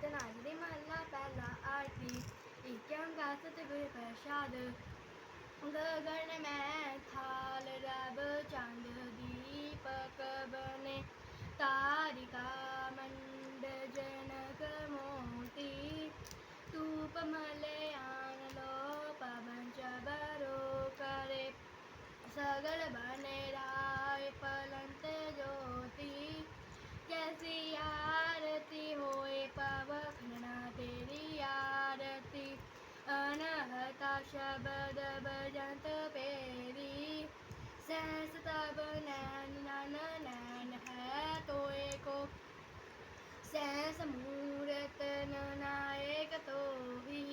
कीर्तन आजरी महला पहला आरती इक्याम का सतगुर प्रसाद गगन में थाल रब चाँद दीपक बने तारिका मंड जनक मोती तूप मले आन लो पवन चबरो करे सगल बने रा शबद भजंत पेरी सहस तब नैन नन नैन है तोय को सहस मूरत नायक तो ही।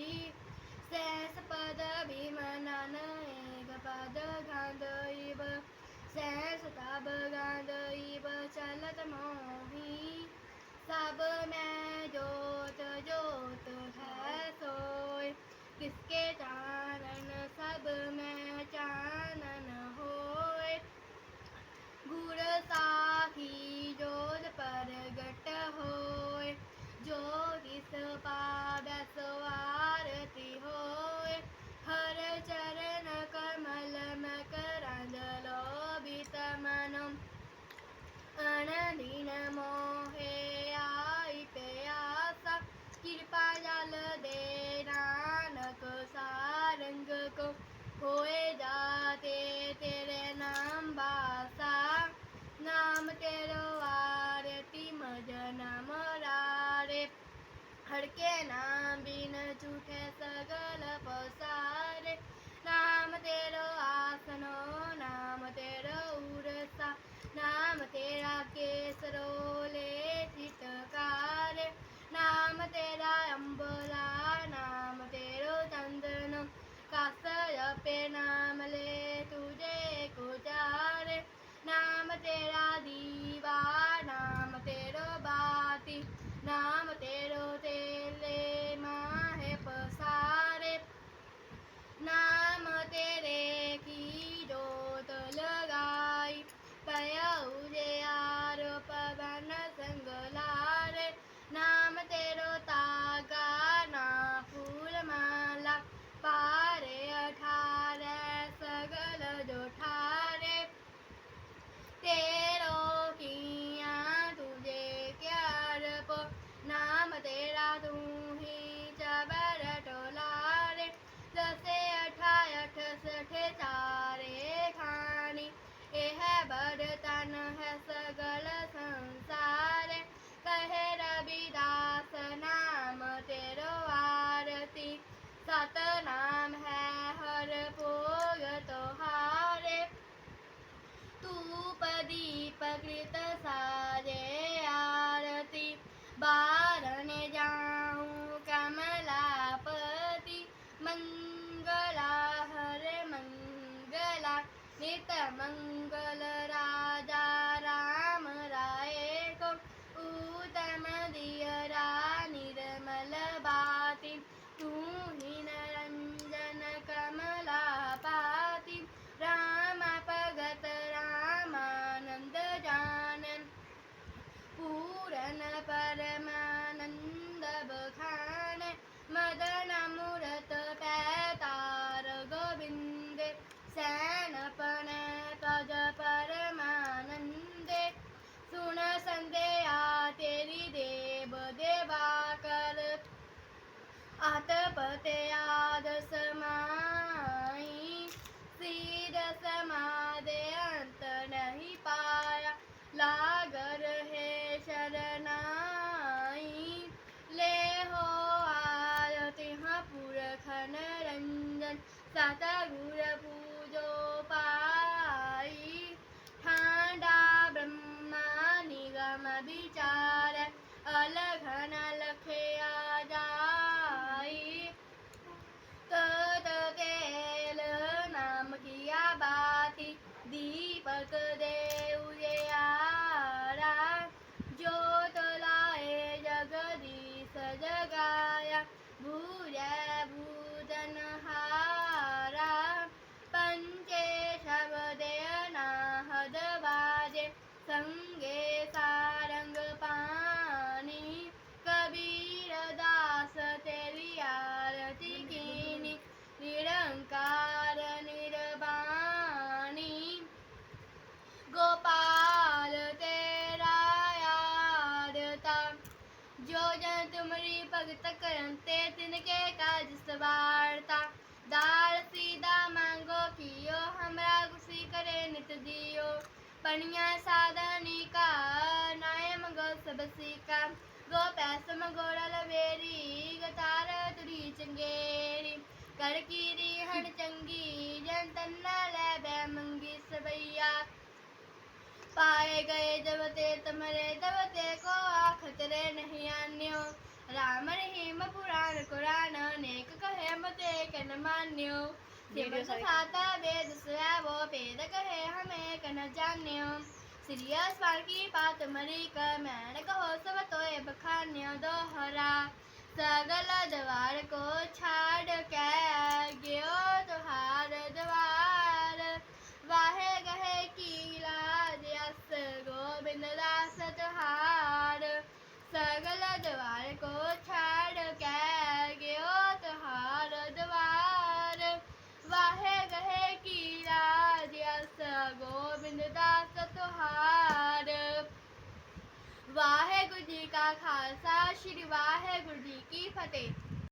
અણદિન મોહે આઈ પ્યાસા कृपा जल दे नानक सारंग को होए जा Tatag पनिया साधनी का, नाय मंगो सब सीका गो पैस मंगोड़ा लवेरी गतार तुरी चंगेरी। कर कीरी हण चंगी, जन तन्ना ले मंगी सबैया पाए गए जब ते तुम्हारे तब ते को आखत रे नहीं आन्यो। राम रहीम पुराण कुरान, नेक कहे मते कन मान्यो। Video सिमत खाता वेद सुयावो पेद कहे हमें कन जान्यो सीरियस वार की बात मरी क मैंने कहो सब तोए बखान्यो दोहरा सगल द्वार को छाड़ के गयो तुहार ਖਾਲਸਾ ਸ੍ਰੀ ਵਾਹਿਗੁਰੂ ਜੀ ਕੀ ਫਤਿਹ